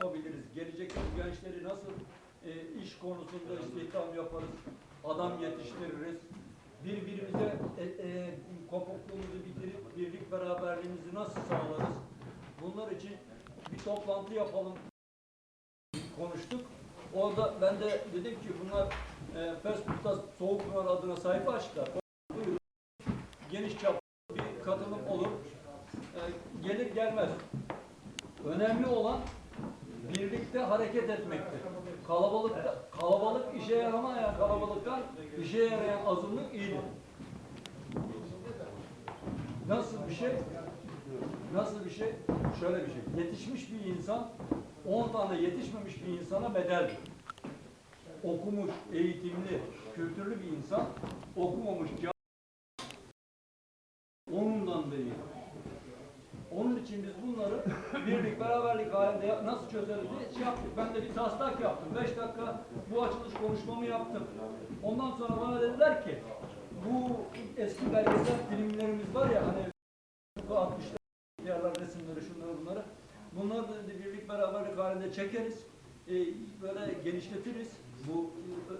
yapabiliriz? Gelecekteki gençleri nasıl e, iş konusunda istihdam yaparız? Adam yetiştiririz. Birbirimize e, e, kopukluğumuzu bitirip birlik beraberliğimizi nasıl sağlarız? Bunlar için bir toplantı yapalım konuştuk. Orada ben de dedim ki bunlar e, Facebook'ta Soğuk Pınar adına sayfa açtılar. Geniş çaplı bir katılım olur. E, gelir gelmez. Önemli olan birlikte hareket etmektir. Kalabalıkta, kalabalık işe yaramayan kalabalıktan işe yarayan azınlık iyidir. Nasıl bir şey? Nasıl bir şey? Şöyle bir şey. Yetişmiş bir insan 10 tane yetişmemiş bir insana bedeldir. Okumuş, eğitimli, kültürlü bir insan okumamış, cahil, onundan da iyi. Onun için biz bunları birlik, beraberlik halinde diye şey yaptık. Ben de bir taslak yaptım. 5 dakika bu açılış konuşmamı yaptım. Ondan sonra bana dediler ki bu eski belgesel filmlerimiz var ya hani 60'lar yerler resimleri şunları bunları. Bunları da birlik beraberlik halinde çekeriz. Ee, böyle genişletiriz bu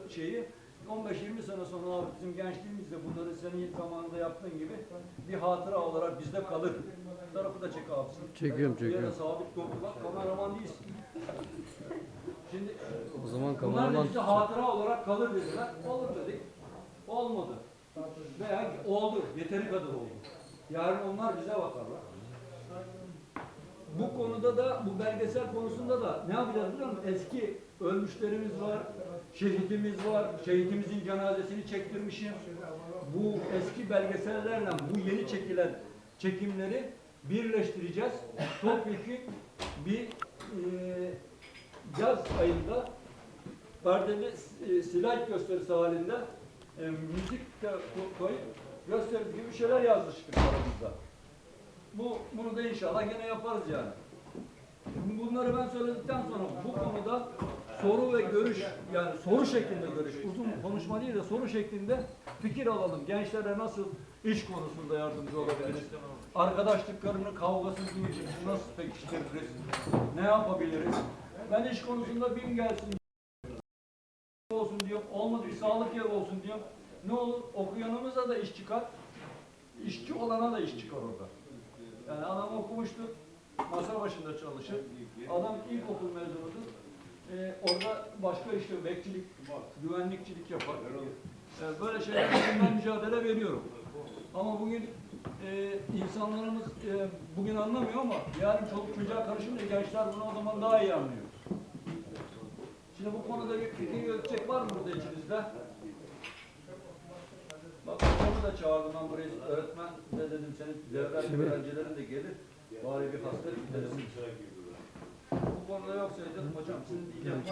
e, şeyi. 15-20 sene sonra abi bizim gençliğimizde bunları senin zamanında yaptığın gibi bir hatıra olarak bizde kalır. Bu tarafı da çek abi. Çekiyorum, Bir yere çekiyorum. sabit dur. Bak kameraman değilsin. Şimdi O zaman bunlar da kameraman bize hatıra olarak kalır dediler. Olur dedik. Olmadı. Veya oldu. Yeteri kadar oldu. Yarın onlar bize bakarlar. Bu konuda da, bu belgesel konusunda da ne yapacağız biliyor musun? Eski ölmüşlerimiz var, şehitimiz var, şehitimizin cenazesini çektirmişim. Bu eski belgesellerle bu yeni çekilen çekimleri birleştireceğiz. Topyekun bir e, yaz ayında perdeli e, slide gösterisi halinde e, müzik de ko- koyup gösterisi gibi şeyler yazmıştık aramızda. Bu, bunu da inşallah gene yaparız yani. Bunları ben söyledikten sonra bu konuda soru ve görüş yani soru şeklinde görüş uzun konuşma değil de soru şeklinde fikir alalım. Gençlere nasıl iş konusunda yardımcı olabiliriz? Arkadaşlıklarının kavgasını nasıl pekiştiririz? Ne yapabiliriz? Ben iş konusunda BİM gelsin olsun diyor. Olmadı bir sağlık yeri olsun diyor. Ne olur okuyanımıza da iş çıkar. İşçi olana da iş çıkar orada. Yani adam okumuştur, masa başında çalışır. Adam ilkokul mezunudur. Ee, orada başka işte bekçilik, güvenlikçilik yapar. Ee, böyle şeylerle ben mücadele veriyorum. Ama bugün e, insanlarımız e, bugün anlamıyor ama yarın çoluk çocuğa karışınca gençler bunu o zaman daha iyi anlıyor. Şimdi bu konuda bir fikir yürütecek var mı burada içinizde? Bak hocamı da çağırdım ben buraya öğretmen de dedim senin devlet öğrencilerin de gelir. Bari bir hasret gideresin. Bu konuda yoksaydı hocam sizin diyeceğim.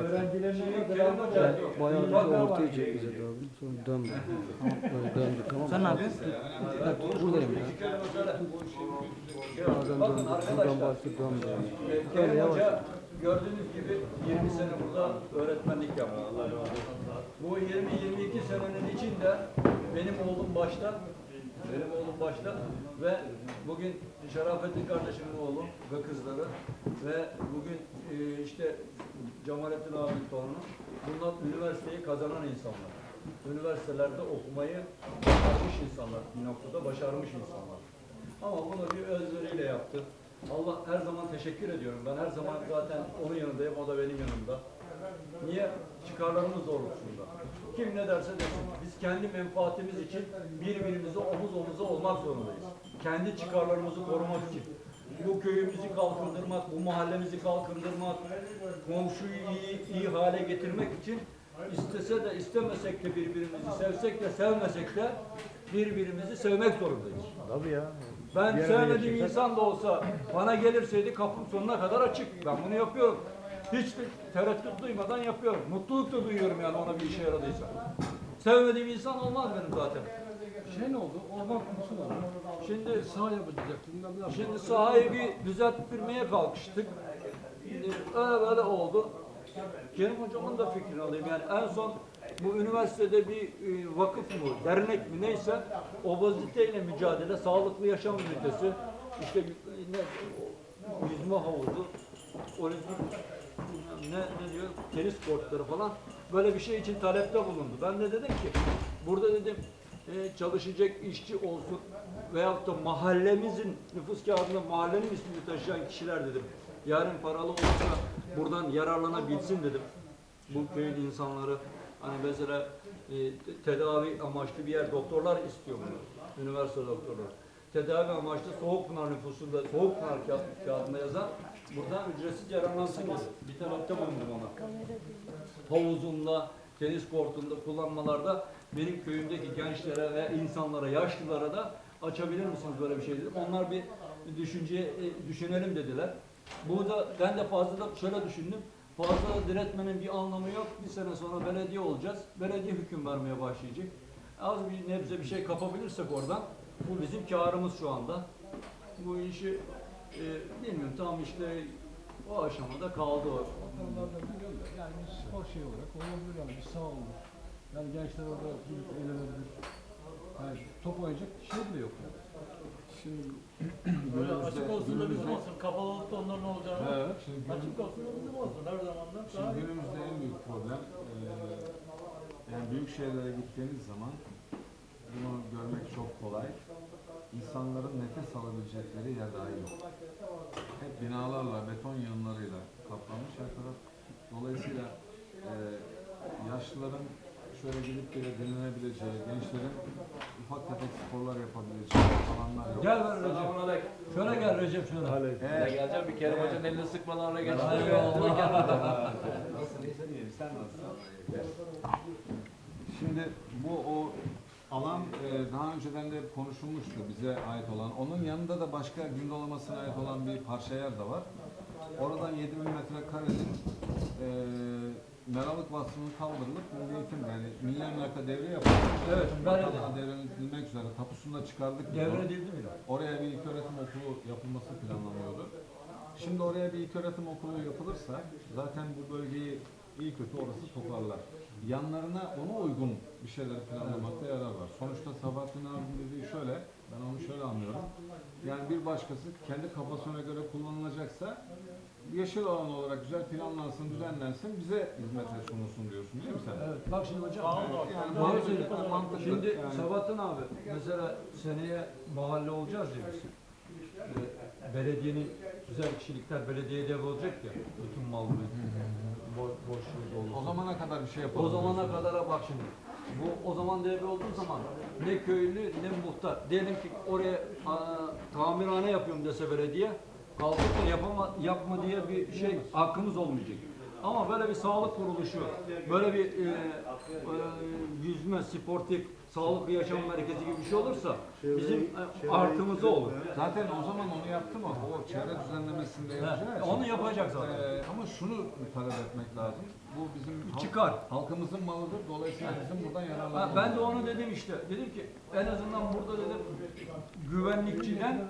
Öğrencilerine bayağı bir ortaya çekeceğiz abi. Sonra dön. Böyle döndü tamam mı? Sen ne yapıyorsun? Bak buradayım ya. Bazen döndü. Buradan arkadaşlar, başka döndü. e, Kerim Hoca gördüğünüz gibi 20 sene burada öğretmenlik yaptı. Bu 20-22 senenin içinde benim oğlum başta, benim oğlum başta ve bugün Şerafettin kardeşimin oğlu ve kızları ve bugün e, işte Cemalettin abinin torunu. Bunlar üniversiteyi kazanan insanlar. Üniversitelerde okumayı başarmış insanlar. Bir noktada başarmış insanlar. Ama bunu bir özveriyle yaptı. Allah her zaman teşekkür ediyorum. Ben her zaman zaten onun yanındayım, o da benim yanımda. Niye? Çıkarlarımız doğrultusunda. Kim ne derse desin. Biz kendi menfaatimiz için birbirimize omuz omuza olmak zorundayız. Kendi çıkarlarımızı korumak için. Bu köyümüzü kalkındırmak, bu mahallemizi kalkındırmak, komşuyu iyi, iyi hale getirmek için istese de istemesek de birbirimizi sevsek de sevmesek de birbirimizi sevmek zorundayız. Tabii ya. Ben sevmediğim insan da olsa bana gelirseydi kapım sonuna kadar açık. Ben bunu yapıyorum. Hiç de tereddüt duymadan yapıyorum. Mutluluk da duyuyorum yani ona bir işe yaradıysa. Sevmediğim insan olmaz benim zaten. Şey ne oldu? Orman konusu oldu? Şimdi ne yapacağım. Şimdi sahayı bir düzelttirmeye kalkıştık. Şimdi öyle böyle oldu. Kerim hocamın da fikrini alayım. Yani en son bu üniversitede bir e, vakıf mı, dernek mi neyse obeziteyle mücadele, sağlıklı yaşam ünitesi, işte ne, yüzme havuzu, olimpik ne, ne diyor, tenis kortları falan böyle bir şey için talepte bulundu. Ben de dedim ki burada dedim e, çalışacak işçi olsun veyahut da mahallemizin nüfus kağıdında mahallenin ismini taşıyan kişiler dedim. Yarın paralı olsa buradan yararlanabilsin dedim. Bu köyün insanları hani mesela e, te- tedavi amaçlı bir yer doktorlar istiyor bunu. Üniversite doktorları. Tedavi amaçlı Soğukpınar nüfusunda Soğukpınar kağıt- kağıdında yazan buradan ücretsiz yararlansın dedi. Bir talepte bulundum ona havuzunda, tenis kortunda kullanmalarda benim köyümdeki gençlere ve insanlara, yaşlılara da açabilir misiniz böyle bir şey dedim. Onlar bir düşünceye e, düşünelim dediler. Bu da ben de fazla da şöyle düşündüm. Fazla diretmenin bir anlamı yok. Bir sene sonra belediye olacağız. Belediye hüküm vermeye başlayacak. Az bir nebze bir şey kapabilirsek oradan bu bizim karımız şu anda. Bu işi e, bilmiyorum tam işte o aşamada kaldı o. Da da yani bir spor şey olarak olabilir yani bir saha olur. Yani gençler orada gidip eğlenebilir. Yani top oynayacak şey bile yok yani. Şimdi Böyle açık olsun da bizim olsun. Kapalılıkta onların olacağını. evet, şimdi, günüm- Açık olsun da bizim olsun. Her zaman da daha şimdi iyi. günümüzde en büyük problem eee, yani büyük şehirlere gittiğiniz zaman bunu görmek çok kolay. İnsanların nefes alabilecekleri yer dahi yok. Hep binalarla, beton yığınlarıyla kaplanmış her taraf. Dolayısıyla eee yaşlıların şöyle gidip bile dinlenebileceği, gençlerin ufak tefek sporlar yapabileceği alanlar yok. Gel ver Recep. Şöyle gel Recep şöyle. Eğer- geleceğim bir Kerim Hoca'nın elini sıkmalarla Hadi geçti. eyvallah. Nasılsın? İyiyim. Sen nasılsın? Şimdi bu o alan e, daha önceden de konuşulmuştu bize ait olan. Onun yanında da başka gün dolamasına ait olan bir parça yer de var. Oradan 7000 metrekarenin e, meralık vasfının kaldırılıp milli eğitim yani milli emlaka devre yapıldı. Evet. Hatta devredilmek üzere tapusunu da çıkardık. Devredildi bile. Oraya bir ilköğretim okulu yapılması planlanıyordu. Şimdi oraya bir ilköğretim okulu yapılırsa zaten bu bölgeyi iyi kötü orası toparlar. Yanlarına ona uygun bir şeyler planlamakta yarar var. Sonuçta Sabahattin abinin dediği şöyle, ben onu şöyle anlıyorum. Yani bir başkası kendi kafasına göre kullanılacaksa yeşil alan olarak güzel planlansın, düzenlensin, bize hizmete sunulsun diyorsun değil mi sen? Evet, bak şimdi hocam. Olun. Yani Doğru mantıklı, söylüyorsun. mantıklı. Şimdi Yani- Sabahattin abi mesela seneye mahalle olacağız ya biz. Ee, belediyenin güzel kişilikler belediyeye devrolacak ya. Bütün mal mülk, bo- boşluğu dolu. O zamana kadar bir şey yapalım. O zamana diyorsun. kadara bak şimdi. Bu o zaman devre olduğu zaman ne köylü ne muhtar. Diyelim ki oraya aa, tamirhane yapıyorum dese belediye. Kalkıp da yapama, yapma diye bir şey hakkımız olmayacak. Ama böyle bir sağlık kuruluşu, böyle bir e, e, yüzme, sportif, sağlıklı yaşam merkezi gibi bir şey olursa bizim e, artımızda olur. Zaten o zaman onu yaptı mı? O çevre düzenlemesinde yapacağı için. onu yapacak zaten. Ee, ama şunu talep etmek lazım. Bu bizim halk- Çıkar. halkımızın malıdır. Dolayısıyla bizim buradan Ha, yararlanmamız ben de onu dedim işte. Dedim ki en azından burada dedim güvenlikçiden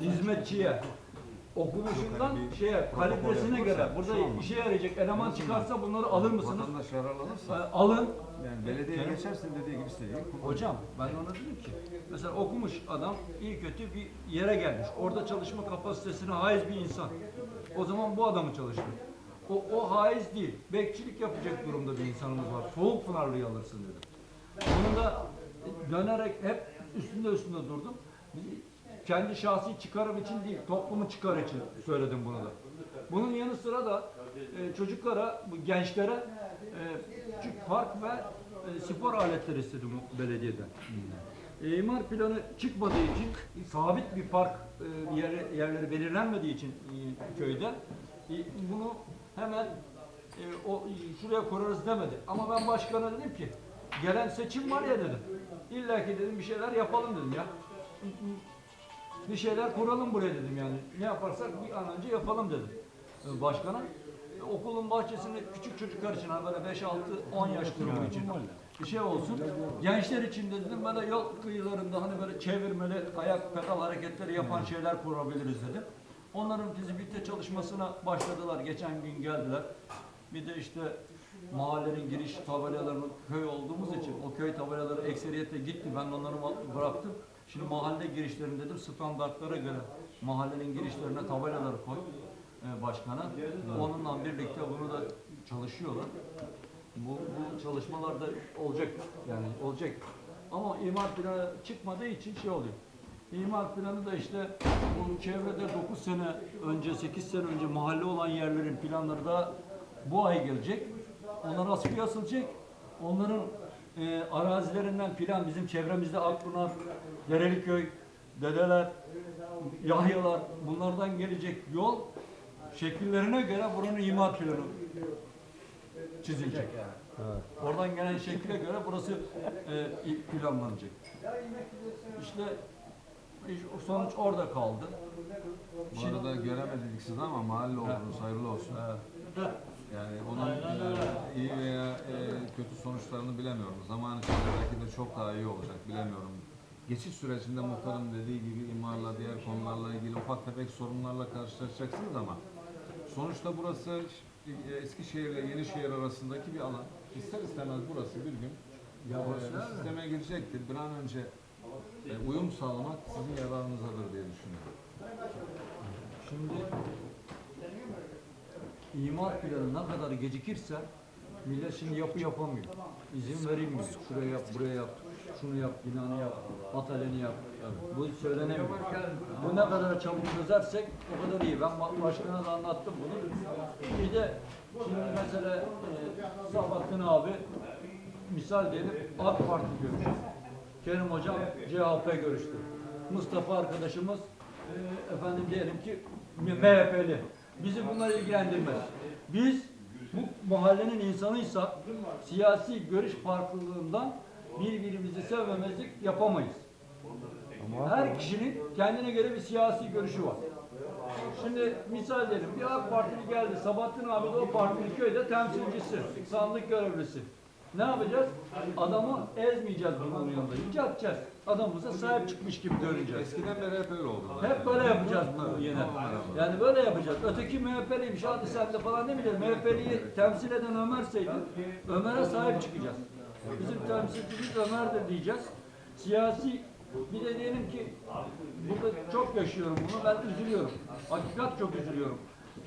hizmetçiye okumuşundan şeye kalitesine göre burada işe yarayacak eleman çıkarsa bunları alır mısınız? Vatandaş yararlanırsa Ha, Alın. yani belediye geçersin dediği gibi istediği Hocam ben ona dedim ki mesela okumuş adam iyi kötü bir yere gelmiş. Orada çalışma kapasitesine haiz bir insan. O zaman bu adamı çalıştır. O, o haiz değil. Bekçilik yapacak durumda bir insanımız var. Soğuk pınarlıyı alırsın dedim. Onu da dönerek hep üstünde üstünde durdum. Kendi şahsi çıkarım için değil, toplumun çıkarı için söyledim bunu da. Bunun yanı sıra da e, çocuklara, gençlere e, park ve e, spor aletleri istedim belediyeden. E, imar planı çıkmadığı için sabit bir park e, yer, yerleri belirlenmediği için e, köyde e, bunu hemen e, o şuraya kurarız demedi. Ama ben başkana dedim ki gelen seçim var ya dedim. İlla ki dedim bir şeyler yapalım dedim ya. Bir şeyler kuralım buraya dedim yani. Ne yaparsak bir an önce yapalım dedim e, başkana. Okulun bahçesinde küçük çocuklar için hani böyle 5 6 10 yaş grubu için bir şey olsun. Gençler için de dedim böyle yol kıyılarında hani böyle çevirmeli ayak pedal hareketleri yapan şeyler kurabiliriz dedim. Onların fizibilite çalışmasına başladılar. Geçen gün geldiler. Bir de işte mahallenin giriş tabelalarının köy olduğumuz için o köy tabelaları ekseriyete gitti. Ben onları bıraktım. Şimdi mahalle girişlerinde dedim standartlara göre Mahallenin girişlerine tabelalar koy e, başkana. Onunla birlikte bunu da çalışıyorlar. Bu, bu çalışmalar da olacak yani olacak. Ama imar planı çıkmadığı için şey oluyor. İmar planı da işte bu çevrede 9 sene önce, 8 sene önce mahalle olan yerlerin planları da bu ay gelecek. Onlar askıya asılacak. Onların e, arazilerinden plan bizim çevremizde Akpınar, Dereliköy, Dedeler, Yahyalar bunlardan gelecek yol şekillerine göre buranın imar planı çizilecek. Oradan gelen şekle göre burası e, planlanacak. İşte iş- sonuç orada kaldı. Bu arada göremedik sizi ama mahalle oldunuz, hayırlı olsun. Yani onun e, iyi veya e, kötü sonuçlarını bilemiyorum. Zaman içinde belki de çok daha iyi olacak, bilemiyorum. Geçiş sürecinde muhtarım dediği gibi imarla, diğer konularla ilgili ufak tefek sorunlarla karşılaşacaksınız ama sonuçta burası e, Eskişehir ile Yenişehir arasındaki bir alan. İster istemez burası bir gün e, sisteme girecektir. Bir an önce e, uyum sağlamak sizin yararınızadır diye düşünüyorum. Şimdi imar planı ne kadar gecikirse millet şimdi yapı yapamıyor. İzin verilmiyor. Şuraya yap, buraya yap, şunu yap, binanı yap, atölyeni yap. Bu söylenemiyor. Bu ne kadar çabuk çözersek o kadar iyi. Ben ba- başkana da anlattım bunu. Bir de şimdi mesela e, Sabahattin abi misal diyelim AK Parti görüştü. Kerim Hocam CHP görüştü. Mustafa arkadaşımız e, efendim diyelim ki MHP'li. Bizi bunlar ilgilendirmez. Biz bu mahallenin insanıysak siyasi görüş farklılığından birbirimizi sevmemezlik yapamayız. Her kişinin kendine göre bir siyasi görüşü var. Şimdi misal diyelim bir AK Partili geldi. Sabahattin abi de o partinin köyde temsilcisi, sandık görevlisi. Ne yapacağız? Adamı ezmeyeceğiz bunun yanında. Yücelteceğiz. Adamımıza sahip çıkmış gibi görüneceğiz. Eskiden beri hep öyle oldu. Hep böyle yapacağız bunu yine. Yani böyle yapacağız. Öteki MHP'liymiş hadi sen de falan demeyeceğiz. MHP'liyi temsil eden Ömer'seydi Ömer'e sahip çıkacağız. Bizim temsilcimiz Ömer'dir diyeceğiz. Siyasi bir de diyelim ki burada çok yaşıyorum bunu ben üzülüyorum. Hakikat çok üzülüyorum.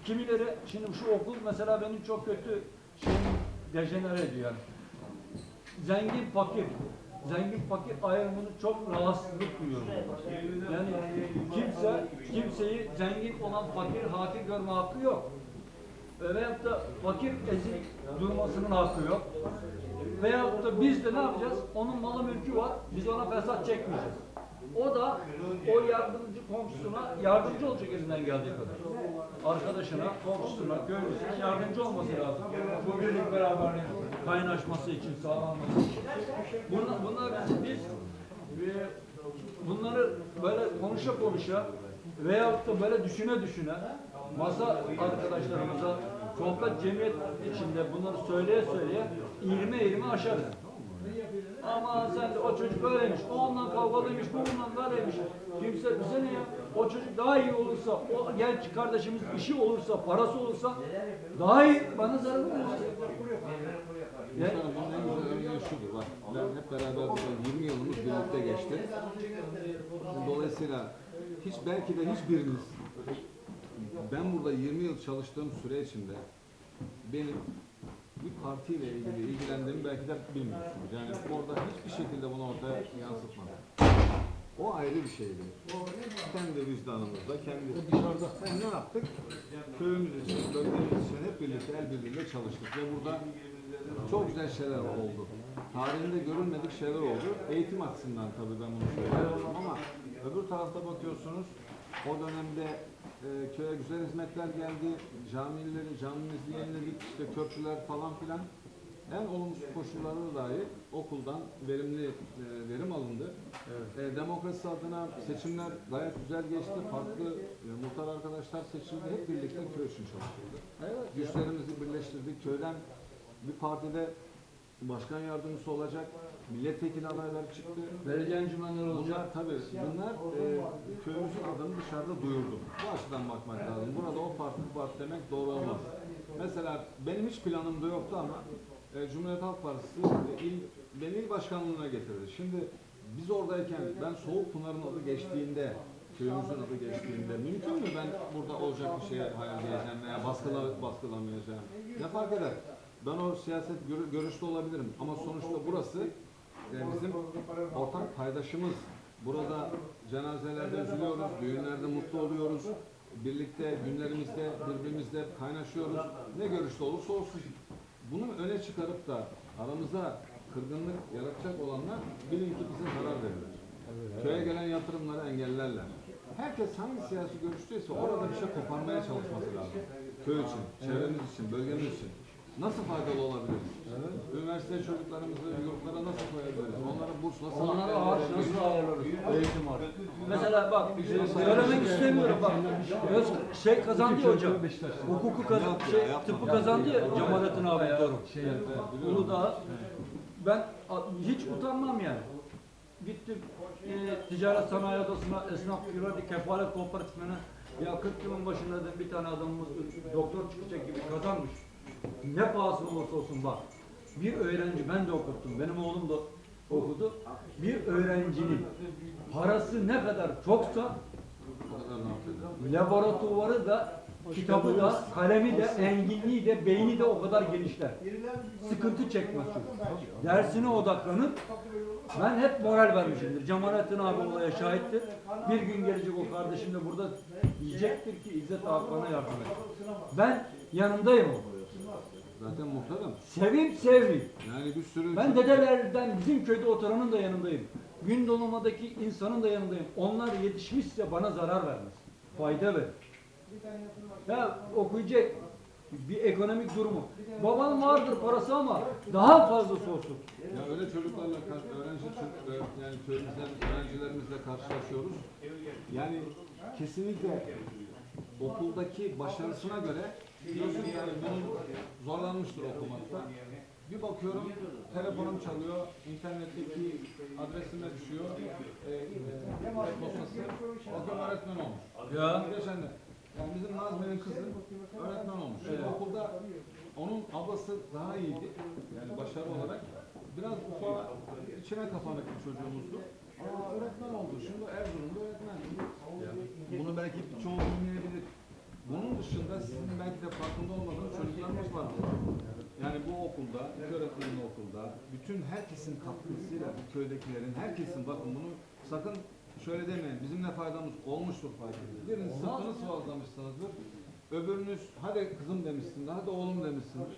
Kimileri şimdi şu okul mesela benim çok kötü şeyim dejenere ediyor zengin fakir zengin fakir ayrımını çok rahatsızlık duyuyorum. Yani kimse kimseyi zengin olan fakir hakir görme hakkı yok. Veyahut da fakir ezik durmasının hakkı yok. Veyahut da biz de ne yapacağız? Onun malı mülkü var. Biz ona fesat çekmeyeceğiz. O da o yardımcı komşusuna yardımcı olacak elinden geldiği kadar. Arkadaşına, komşusuna, köylüsüne yardımcı olması lazım. Bu birlik beraberliğin kaynaşması için, sağlanması için. Bunlar, bunlar biz, bunları böyle konuşa konuşa veyahut da böyle düşüne düşüne masa arkadaşlarımıza sohbet cemiyet içinde bunları söyleye söyleye ilme ilme aşarız. Ama sen de o çocuk öyleymiş, o ondan kavgalıymış, bu ondan böyleymiş. Kimse bize ne ya? O çocuk daha iyi olursa, o genç kardeşimiz işi olursa, parası olursa daha iyi, bana zararı olmaz. Ne? Muhtarım bunun en güzel örneği şudur bak. Ben hep beraber burada 20 yılımız birlikte geçti. Dolayısıyla hiç belki de hiçbiriniz ben burada 20 yıl çalıştığım süre içinde benim bir partiyle ilgili ilgilendiğimi belki de bilmiyorsunuz. Yani orada hiçbir şekilde bunu ortaya yansıtmadım. O ayrı bir şeydi. Kendi vicdanımızda, kendi dışarıda. Yani ne yaptık? Köyümüz için, bölgemiz için hep birlikte el birliğiyle çalıştık ve burada çok güzel şeyler oldu. Tarihinde görülmedik şeyler oldu. Eğitim açısından tabii ben bunu söylüyorum ama öbür tarafta bakıyorsunuz o dönemde e, köye güzel hizmetler geldi. Camileri, camimizi yeniledik, işte köprüler falan filan. En olumsuz koşullarda dahi okuldan verimli e, verim alındı. E, demokrasi adına seçimler gayet güzel geçti. Farklı e, muhtar arkadaşlar seçildi. Hep birlikte köy için çalışıldı. Evet. Güçlerimizi birleştirdik. Köyden bir partide başkan yardımcısı olacak, milletvekili adayları çıktı. Vereceğin cümleler olacak. Bunlar tabii, bunlar e, köyümüzün adını dışarıda duyurdu. Bu açıdan bakmak lazım. Burada o parti bu parti demek doğru olmaz. Mesela benim hiç planımda yoktu ama e, Cumhuriyet Halk Partisi e, il, beni il başkanlığına getirdi. Şimdi biz oradayken ben Soğuk Pınar'ın adı geçtiğinde köyümüzün adı geçtiğinde mümkün mü ben burada olacak bir şey hayalleyeceğim veya baskıla, baskılamayacağım? Ne fark eder? Ben o siyaset görü- görüşte olabilirim ama sonuçta burası bizim ortak paydaşımız. Burada cenazelerde üzülüyoruz, düğünlerde mutlu oluyoruz. Birlikte günlerimizde birbirimizle kaynaşıyoruz. Ne görüşte olursa olsun. Bunu öne çıkarıp da aramıza kırgınlık yaratacak olanlar bilin ki bize zarar verirler. Köye gelen yatırımları engellerler. Herkes hangi siyasi görüşteyse orada bir şey koparmaya çalışması lazım. Köy için, çevremiz için, bölgemiz için. Nasıl faydalı olabiliriz? Üniversite çocuklarımızı yurtlara nasıl koyabiliriz? Onlara burs nasıl Onlara ağaç nasıl ayarlarız? Eğitim var. Mesela bak, söylemek istemiyorum bak. Öz, şey kazandı ya hocam. Hukuku kazandı, şey, tıbbı kazandı ya Cemalettin abi torun. Şey, Uludağ. Ben hiç utanmam yani. Gittim e, ticaret sanayi odasına esnaf büro kefalet kooperatifine ya 40 yılın başında bir tane adamımız doktor çıkacak gibi kazanmış. Ne pahasına olursa olsun bak. Bir öğrenci ben de okuttum. Benim oğlum da okudu. Bir öğrencinin parası ne kadar çoksa laboratuvarı da kitabı da kalemi de enginliği de beyni de o kadar genişler. Sıkıntı çekmez çocuk. Dersine odaklanıp ben hep moral vermişimdir. Cemalettin abi olaya şahittir. Bir gün gelecek o kardeşim de burada diyecektir ki İzzet abi bana yardım et. Ben yanındayım o. Zaten muhtarım. Sevip sevmeyeyim. Yani bir sürü Ben dedelerden bizim köyde oturanın da yanındayım. Gün doğumadaki insanın da yanındayım. Onlar yetişmişse bana zarar vermez. Fayda verir. Ya okuyacak bir ekonomik durumu. Babanın vardır parası ama daha fazlası olsun. Ya öyle çocuklarla, öğrenci çocuk, e, yani öğrencilerimizle karşılaşıyoruz. Yani kesinlikle okuldaki başarısına göre diyorsun ki yani bunun zorlanmıştır okumakta. Bir bakıyorum telefonum çalıyor, internetteki adresime düşüyor, e, e, postası, bakıyorum öğretmen olmuş. Ya. Geçen de. Yani bizim Nazmi'nin kızı öğretmen olmuş. Şimdi okulda onun ablası daha iyiydi. Yani başarı olarak. Biraz sonra içine kapanık bir çocuğumuzdu. Ama öğretmen oldu. Şimdi Erzurum'da öğretmen. Bunu belki çoğu bilmeyebilir. Bunun dışında sizin belki de farkında olmadığınız çocuklarımız var. Yani bu okulda, iki öğretmenli okulda, bütün herkesin katkısıyla, bu köydekilerin, herkesin bakın bunu sakın şöyle demeyin, bizim ne faydamız olmuştur faydamız. Biriniz sırtını sıvazlamışsınızdır, öbürünüz hadi kızım demişsindir, hadi oğlum demişsindir.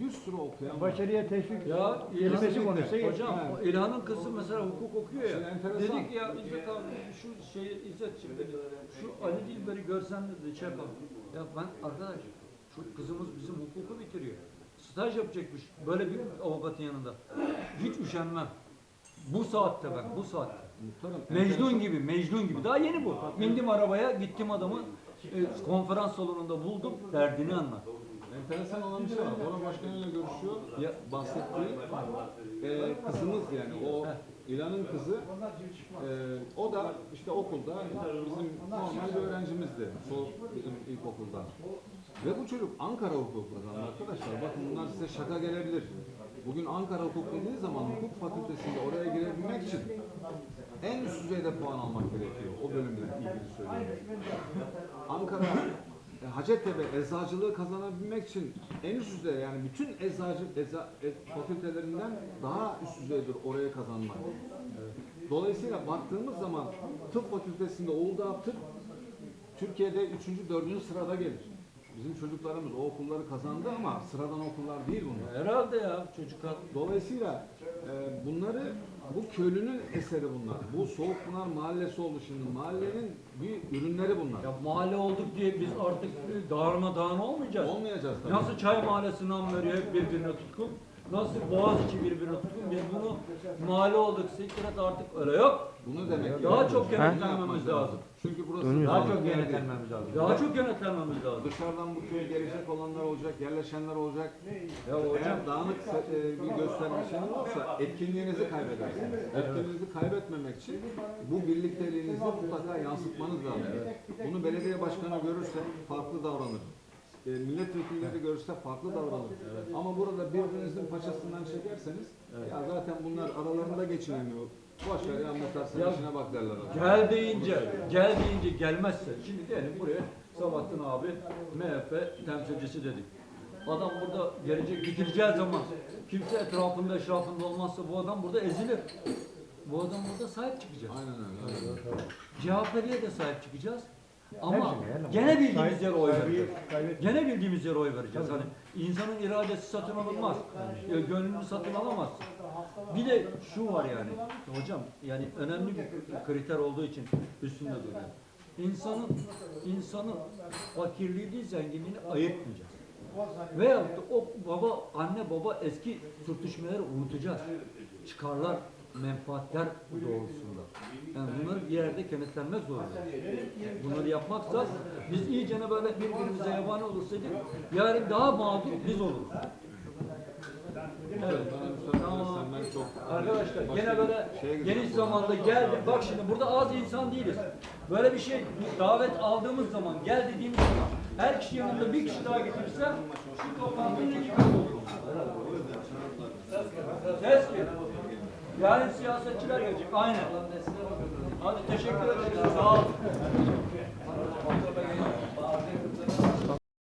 Bir sürü okuyan var. Başarıya teşvik Ya kelimesi konuşsa. Hocam o İlhan'ın kızı mesela hukuk okuyor Şimdi ya. enteresan. Dedik ya İzzet abi şu şeyi İzzetciğim dedi. Şu Ali Dilber'i görsen dedi şey yapalım. Ya ben arkadaş şu kızımız bizim hukuku bitiriyor. Staj yapacakmış böyle bir avukatın yanında. Hiç üşenmem. Bu saatte ben bu saatte. Muhtarım, Mecnun enteresan. gibi, Mecnun gibi. Daha yeni bu. Bindim arabaya, gittim adamı e, konferans salonunda buldum, derdini anlat. Enteresan olan bir şey var. Bora Başkanı'yla görüşüyor. Ya, bahsettiği e, kızımız yani o İlan'ın kızı e, o da işte okulda bizim normal bir öğrencimizdi. Sol bizim ilkokulda. Ve bu çocuk Ankara kazandı arkadaşlar. Bakın bunlar size şaka gelebilir. Bugün Ankara hukuk dediği zaman hukuk fakültesinde oraya girebilmek için en üst düzeyde puan almak gerekiyor. O bölümle ilgili söylüyorum. Ankara Hacettepe eczacılığı kazanabilmek için en üst düzey yani bütün eczacı eza, e, fakültelerinden daha üst düzeydir oraya kazanmak. Dolayısıyla baktığımız zaman tıp fakültesinde Uludağ Tıp Türkiye'de 3. 4. sırada gelir. Bizim çocuklarımız o okulları kazandı ama sıradan okullar değil bunlar. herhalde ya çocuklar. Dolayısıyla e, bunları bu köylünün eseri bunlar. Bu Soğukpınar mahallesi oldu şimdi. Mahallenin bir ürünleri bunlar. Ya mahalle olduk diye biz artık dağılma dağın olmayacağız. Olmayacağız tabii. Nasıl çay mahallesi nam veriyor hep birbirine tutkun. Nasıl Boğaziçi birbirine tutkun. Biz bunu mahalle olduk siktir et artık öyle yok. Bunu demek Daha çok kenetlenmemiz lazım. Çünkü burası Dönüyor. daha çok yönetlenmemiz lazım. Daha çok yönetlenmemiz lazım. Dışarıdan bu köye gelecek olanlar olacak, yerleşenler olacak. Ya hocam Eğer dağınık e, bir göstermişiniz varsa etkinliğinizi kaybedersiniz. Etkinliğinizi kaybetmemek için bu birlikteliğinizi mutlaka yansıtmanız lazım. Bunu belediye başkanı görürse farklı davranır. E, milletvekilleri görürse farklı davranır. Ama burada birbirinizin paçasından çekerseniz ya zaten bunlar aralarında geçinemiyor. Boş ver sen Ya- işine bak derler. ona. Gel deyince, gel deyince gelmezse. Şimdi diyelim buraya Sabahattin abi MHP temsilcisi dedik. Adam burada gelecek bitireceği zaman kimse etrafında eşrafında olmazsa bu adam burada ezilir. Bu adam burada sahip çıkacak. Aynen öyle. CHP'liye de sahip çıkacağız. Ama gene bildiğimiz yere oy vereceğiz. Gene bildiğimiz yere oy vereceğiz. Hani insanın iradesi satın alınmaz. Gönlünü satın alamazsın. Bir de şu var yani. Hocam yani önemli bir kriter olduğu için üstünde duruyor. İnsanın insanın fakirliğini, zenginliğini ayırtmayacağız. Veyahut da o baba, anne baba eski sürtüşmeleri unutacağız. Çıkarlar, menfaatler doğrultusunda. Yani bunları bir yerde kenetlenmek zorundayız. Bunları yapmaksa biz iyicene böyle birbirimize yabani olursaydık yarın daha mağdur biz oluruz. Evet. Çok... Arkadaşlar gene böyle geniş zamanda geldim. Bak şimdi burada az insan değiliz. Böyle bir şey davet aldığımız zaman gel dediğimiz zaman her kişi yanında bir kişi daha getirse şu toplantının iki katı olur. Ses ki. Yarın siyasetçiler gelecek. Aynen. Hadi teşekkür ederim. Sağ olun.